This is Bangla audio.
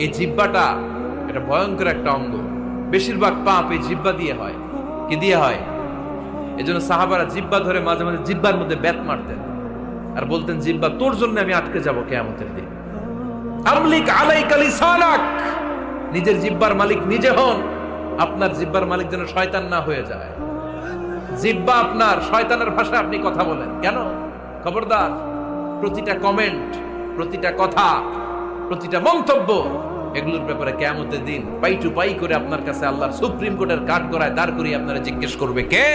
এই জিব্বাটা এটা ভয়ঙ্কর একটা অঙ্গ। বেশিরভাগ পাপ এই জিব্বা দিয়ে হয়। কি দিয়ে হয়? এই জন্য সাহাবারা জিব্বা ধরে মাঝে মাঝে জিব্বার মধ্যে ব্যাত মারতেন। আর বলতেন জিব্বা তোর জন্য আমি আটকে যাব কেয়ামতের দিন। আমলিক আলাইকালি সালাক নিজের জিব্বার মালিক নিজে হন। আপনার জিব্বার মালিক যেন শয়তান না হয়ে যায়। জিব্বা আপনার, শয়তানের ভাষায় আপনি কথা বলেন। কেন? খবরদার, প্রতিটা কমেন্ট প্রতিটা কথা, প্রতিটা মন্তব্য এগুলোর ব্যাপারে কেমতের দিন পাই টু পাই করে আপনার কাছে আল্লাহর সুপ্রিম কোর্টের কাঠ করায় দাঁড় করিয়ে আপনারা জিজ্ঞেস করবে কে?